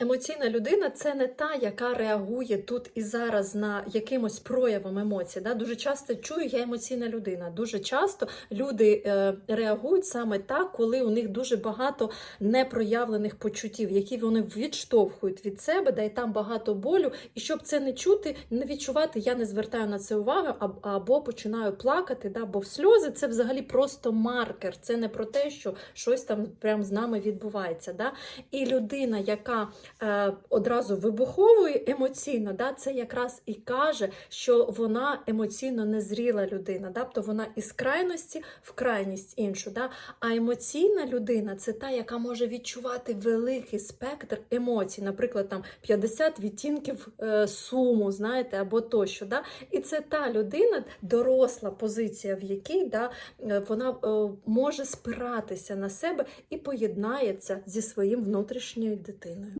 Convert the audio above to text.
Емоційна людина це не та, яка реагує тут і зараз на якимось проявом емоцій. Да? Дуже часто чую, я емоційна людина. Дуже часто люди е, реагують саме так, коли у них дуже багато непроявлених почуттів, які вони відштовхують від себе, да, і там багато болю. І щоб це не чути, не відчувати, я не звертаю на це увагу, або починаю плакати. Да? Бо в сльози це взагалі просто маркер. Це не про те, що щось там прям з нами відбувається. Да? І людина, яка одразу вибуховує емоційно, да, це якраз і каже, що вона емоційно незріла людина, тобто вона із крайності в крайність іншу. Да. А емоційна людина це та, яка може відчувати великий спектр емоцій, наприклад, там 50 відтінків е, суму, знаєте, або тощо. Да. І це та людина, доросла позиція, в якій да, е, вона е, може спиратися на себе і поєднається зі своїм внутрішньою дитиною.